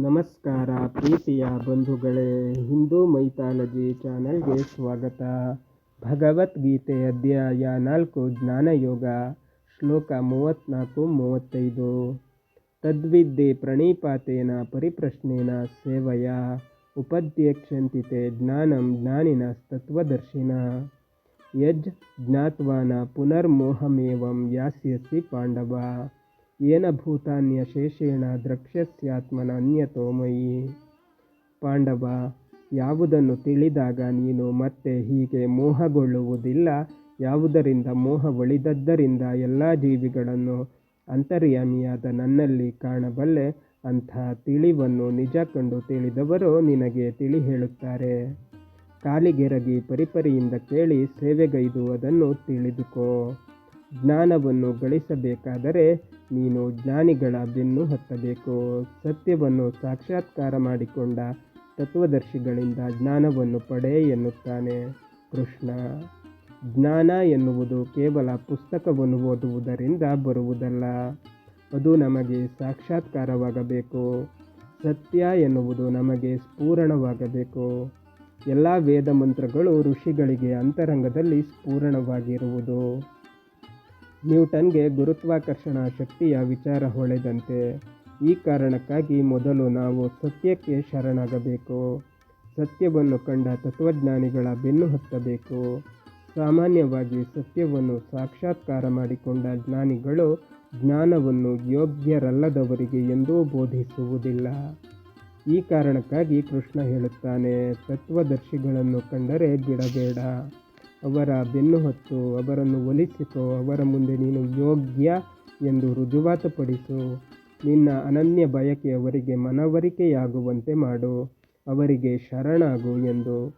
ನಮಸ್ಕಾರ ಪ್ರೀತಿಯ ಬಂಧುಗಳೇ, ಹಿಂದೂ ಮೈಥಾಲಜಿ ಚಾನಲ್ಗೆ ಸ್ವಾಗತ. ಭಗವದ್ಗೀತೆ ಅಧ್ಯಾಯ ನಾಲ್ಕು, ಜ್ಞಾನಯೋಗ, ಶ್ಲೋಕ ಮೂವತ್ತ್ನಾಲ್ಕು, ಮೂವತ್ತೈದು. ತದ್ವಿದ್ಯೆ ಪ್ರಣೀಪಾತೇನ ಪರಿಪ್ರಶ್ನೇನ ಸೇವಯ, ಉಪಧ್ಯಕ್ಷಂತಿತೆ ಜ್ಞಾನಂ ಜ್ಞಾನಿನ ತತ್ವದರ್ಶಿನ. ಯಜ್ ಜ್ಞಾತ್ವಾನ ಪುನರ್ಮೋಹಮೇವಂ ಯಾಸ್ಯಸಿ ಪಾಂಡವ. ಏನ ಭೂತಾನ್ಯಶೇಷೇಣ ದ್ರಕ್ಷ್ಯಸ್ಯಾತ್ಮನ ಅನ್ಯತೋ ಮಯಿ ಪಾಂಡವ, ಯಾವುದನ್ನು ತಿಳಿದಾಗ ನೀನು ಮತ್ತೆ ಹೀಗೆ ಮೋಹಗೊಳ್ಳುವುದಿಲ್ಲ? ಯಾವುದರಿಂದ ಮೋಹವಳಿದದ್ದರಿಂದ ಎಲ್ಲ ಜೀವಿಗಳನ್ನು ಅಂತರ್ಯಾಮಿಯಾದ ನನ್ನಲ್ಲಿ ಕಾಣಬಲ್ಲೆ? ಅಂಥ ತಿಳಿವನ್ನು ನಿಜ ಕಂಡು ತಿಳಿದವರು ನಿನಗೆ ತಿಳಿ ಹೇಳುತ್ತಾರೆ. ಕಾಲಿಗೆರಗಿ ಪರಿಪರಿಯಿಂದ ಕೇಳಿ ಸೇವೆಗೈದು ಅದನ್ನು ತಿಳಿದುಕೋ. ಜ್ಞಾನವನ್ನು ಗಳಿಸಬೇಕಾದರೆ ನೀನು ಜ್ಞಾನಿಗಳ ಬೆನ್ನು ಹತ್ತಬೇಕು. ಸತ್ಯವನ್ನು ಸಾಕ್ಷಾತ್ಕಾರ ಮಾಡಿಕೊಂಡ ತತ್ವದರ್ಶಿಗಳಿಂದ ಜ್ಞಾನವನ್ನು ಪಡೆ ಎನ್ನುತ್ತಾನೆ ಕೃಷ್ಣ. ಜ್ಞಾನ ಎನ್ನುವುದು ಕೇವಲ ಪುಸ್ತಕವನ್ನು ಓದುವುದರಿಂದ ಬರುವುದಲ್ಲ. ಅದು ನಮಗೆ ಸಾಕ್ಷಾತ್ಕಾರವಾಗಬೇಕು. ಸತ್ಯ ಎನ್ನುವುದು ನಮಗೆ ಸ್ಫೂರಣವಾಗಬೇಕು. ಎಲ್ಲ ವೇದ ಮಂತ್ರಗಳು ಋಷಿಗಳಿಗೆ ಅಂತರಂಗದಲ್ಲಿ ಸ್ಫೂರಣವಾಗಿರುವುದು. ನ್ಯೂಟನ್ಗೆ ಗುರುತ್ವಾಕರ್ಷಣ ಶಕ್ತಿಯ ವಿಚಾರ ಹೊಳೆದಂತೆ, ಈ ಕಾರಣಕ್ಕಾಗಿ ಮೊದಲು ನಾವು ಸತ್ಯಕ್ಕೆ ಶರಣಾಗಬೇಕು. ಸತ್ಯವನ್ನು ಕಂಡ ತತ್ವಜ್ಞಾನಿಗಳ ಬೆನ್ನು ಹತ್ತಬೇಕು. ಸಾಮಾನ್ಯವಾಗಿ ಸತ್ಯವನ್ನು ಸಾಕ್ಷಾತ್ಕಾರ ಮಾಡಿಕೊಂಡ ಜ್ಞಾನಿಗಳು ಜ್ಞಾನವನ್ನು ಯೋಗ್ಯರಲ್ಲದವರಿಗೆ ಎಂದೂ ಬೋಧಿಸುವುದಿಲ್ಲ. ಈ ಕಾರಣಕ್ಕಾಗಿ ಕೃಷ್ಣ ಹೇಳುತ್ತಾನೆ, ತತ್ವದರ್ಶಿಗಳನ್ನು ಕಂಡರೆ ಬಿಡಬೇಡ. ಅವರ ಬೆನ್ನು ಹೊತ್ತು ಅವರನ್ನು ಒಲಿಸಿಕೊ ಅವರ ಮುಂದೆ ನೀನು ಯೋಗ್ಯ ಎಂದು ರುಜುವಾತುಪಡಿಸು ನಿನ್ನ ಅನನ್ಯ ಬಯಕೆ ಅವರಿಗೆ ಮನವರಿಕೆಯಾಗುವಂತೆ ಮಾಡು. ಅವರಿಗೆ ಶರಣಾಗು ಎಂದು.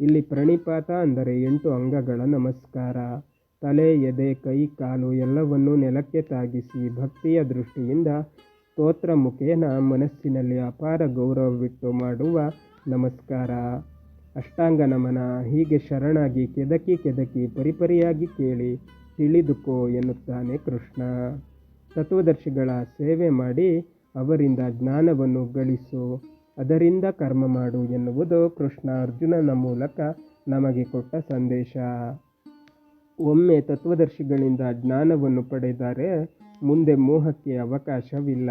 ಇಲ್ಲಿ ಪ್ರಣಿಪಾತ ಅಂದರೆ ಎಂಟು ಅಂಗಗಳ ನಮಸ್ಕಾರ. ತಲೆ, ಎದೆ, ಕೈ, ಕಾಲು ಎಲ್ಲವನ್ನೂ ನೆಲಕ್ಕೆ ತಾಗಿಸಿ ಭಕ್ತಿಯ ದೃಷ್ಟಿಯಿಂದ ಸ್ತೋತ್ರ ಮುಖೇನ ಮನಸ್ಸಿನಲ್ಲಿ ಅಪಾರ ಗೌರವವಿಟ್ಟು ಮಾಡುವ ನಮಸ್ಕಾರ. ಅಷ್ಟಾಂಗ ನಮನ ಹೀಗೆ ಶರಣಾಗಿ ಕೆದಕಿ ಕೆದಕಿ ಪರಿಪರಿಯಾಗಿ ಕೇಳಿ ತಿಳಿದುಕೋ ಎನ್ನುತ್ತಾನೆ ಕೃಷ್ಣ. ತತ್ವದರ್ಶಿಗಳ ಸೇವೆ ಮಾಡಿ ಅವರಿಂದ ಜ್ಞಾನವನ್ನು ಗಳಿಸು, ಅದರಿಂದ ಕರ್ಮ ಮಾಡು ಎನ್ನುವುದು ಕೃಷ್ಣ ಅರ್ಜುನನ ಮೂಲಕ ನಮಗೆ ಕೊಟ್ಟ ಸಂದೇಶ. ಒಮ್ಮೆ ತತ್ವದರ್ಶಿಗಳಿಂದ ಜ್ಞಾನವನ್ನು ಪಡೆದರೆ ಮುಂದೆ ಮೋಹಕ್ಕೆ ಅವಕಾಶವಿಲ್ಲ.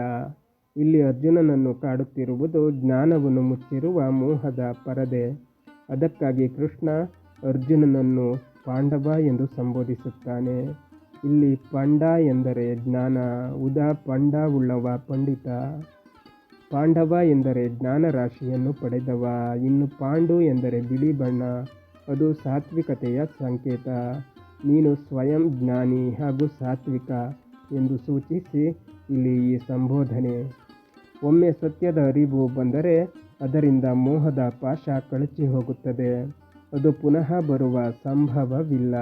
ಇಲ್ಲಿ ಅರ್ಜುನನನ್ನು ಕಾಡುತ್ತಿರುವುದು ಜ್ಞಾನವನ್ನು ಮುಚ್ಚಿರುವ ಮೋಹದ ಪರದೆ. ಅದಕ್ಕಾಗಿ ಕೃಷ್ಣ ಅರ್ಜುನನನ್ನು ಪಾಂಡವ ಎಂದು ಸಂಬೋಧಿಸುತ್ತಾನೆ. ಇಲ್ಲಿ ಪಾಂಡ ಎಂದರೆ ಜ್ಞಾನ, ಉದಾ ಪಂಡ ಉಳ್ಳವ ಪಂಡಿತ. ಪಾಂಡವ ಎಂದರೆ ಜ್ಞಾನ ರಾಶಿಯನ್ನು ಪಡೆದವ. ಇನ್ನು ಪಾಂಡು ಎಂದರೆ ಬಿಳಿ ಬಣ್ಣ, ಅದು ಸಾತ್ವಿಕತೆಯ ಸಂಕೇತ. ನೀನು ಸ್ವಯಂ ಜ್ಞಾನಿ ಹಾಗೂ ಸಾತ್ವಿಕ ಎಂದು ಸೂಚಿಸಿ ಇಲ್ಲಿ ಈ ಸಂಬೋಧನೆ. ಒಮ್ಮೆ ಸತ್ಯದ ಅರಿವು ಬಂದರೆ ಅದರಿಂದ ಮೋಹದ ಪಾಶ ಕಳಚಿ ಹೋಗುತ್ತದೆ. ಅದು ಪುನಃ ಬರುವ ಸಂಭವವಿಲ್ಲ.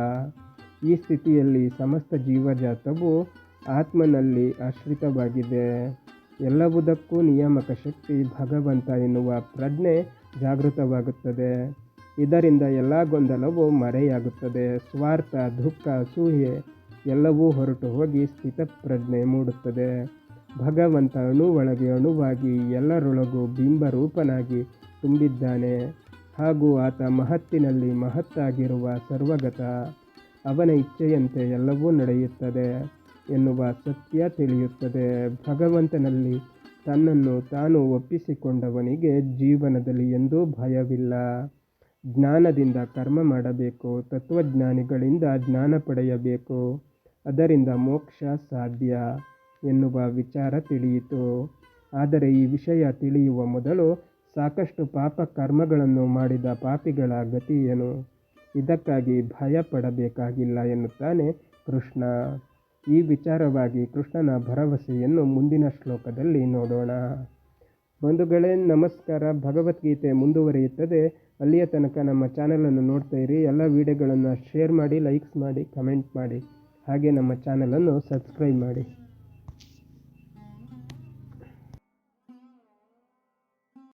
ಈ ಸ್ಥಿತಿಯಲ್ಲಿ ಸಮಸ್ತ ಜೀವಜಾತವು ಆತ್ಮನಲ್ಲಿ ಆಶ್ರಿತವಾಗಿದೆ. ಎಲ್ಲವುದಕ್ಕೂ ನಿಯಾಮಕ ಶಕ್ತಿ ಭಗವಂತ ಎನ್ನುವ ಪ್ರಜ್ಞೆ ಜಾಗೃತವಾಗುತ್ತದೆ. ಇದರಿಂದ ಎಲ್ಲ ಗೊಂದಲವು ಮರೆಯಾಗುತ್ತದೆ. ಸ್ವಾರ್ಥ, ದುಃಖ ಸೂಹೆ ಎಲ್ಲವೂ ಹೊರಟು ಹೋಗಿ ಸ್ಥಿತಪ್ರಜ್ಞೆ ಮೂಡುತ್ತದೆ. ಭಗವಂತ ಅಣು ಒಳಗೆ ಅಣುವಾಗಿ ಎಲ್ಲರೊಳಗೂ ಬಿಂಬರೂಪನಾಗಿ ತುಂಬಿದ್ದಾನೆ. ಹಾಗೂ ಆತ ಮಹತ್ತಿನಲ್ಲಿ ಮಹತ್ತಾಗಿರುವ ಸರ್ವಗತ ಅವನ ಇಚ್ಛೆಯಂತೆ ಎಲ್ಲವೂ ನಡೆಯುತ್ತದೆ ಎನ್ನುವ ಸತ್ಯ ತಿಳಿಯುತ್ತದೆ. ಭಗವಂತನಲ್ಲಿ ತನ್ನನ್ನು ತಾನು ಒಪ್ಪಿಸಿಕೊಂಡವನಿಗೆ ಜೀವನದಲ್ಲಿ ಎಂದೂ ಭಯವಿಲ್ಲ. ಜ್ಞಾನದಿಂದ ಕರ್ಮ ಮಾಡಬೇಕು, ತತ್ವಜ್ಞಾನಿಗಳಿಂದ ಜ್ಞಾನ ಪಡೆಯಬೇಕು. ಅದರಿಂದ ಮೋಕ್ಷ ಸಾಧ್ಯ. ಎನ್ನುವ ವಿಚಾರ ತಿಳಿಯಿತು. ಆದರೆ ಈ ವಿಷಯ ತಿಳಿಯುವ ಮೊದಲು ಸಾಕಷ್ಟು ಪಾಪ ಕರ್ಮಗಳನ್ನು ಮಾಡಿದ ಪಾಪಿಗಳ ಗತಿ ಏನು? ಇದಕ್ಕಾಗಿ ಭಯ ಪಡಬೇಕಾಗಿಲ್ಲ ಎನ್ನುತ್ತಾನೆ ಕೃಷ್ಣ. ಈ ವಿಚಾರವಾಗಿ ಕೃಷ್ಣನ ಭರವಸೆಯನ್ನು ಮುಂದಿನ ಶ್ಲೋಕದಲ್ಲಿ ನೋಡೋಣ. ಬಂಧುಗಳೇ, ನಮಸ್ಕಾರ. ಭಗವದ್ಗೀತೆ ಮುಂದುವರಿಯುತ್ತದೆ. ಅಲ್ಲಿಯ ತನಕ ನಮ್ಮ ಚಾನಲನ್ನು ನೋಡ್ತಾ ಇರಿ. ಎಲ್ಲ ವಿಡಿಯೋಗಳನ್ನು ಶೇರ್ ಮಾಡಿ, ಲೈಕ್ಸ್ ಮಾಡಿ, ಕಮೆಂಟ್ ಮಾಡಿ. ಹಾಗೆ ನಮ್ಮ ಚಾನಲನ್ನು ಸಬ್ಸ್ಕ್ರೈಬ್ ಮಾಡಿ.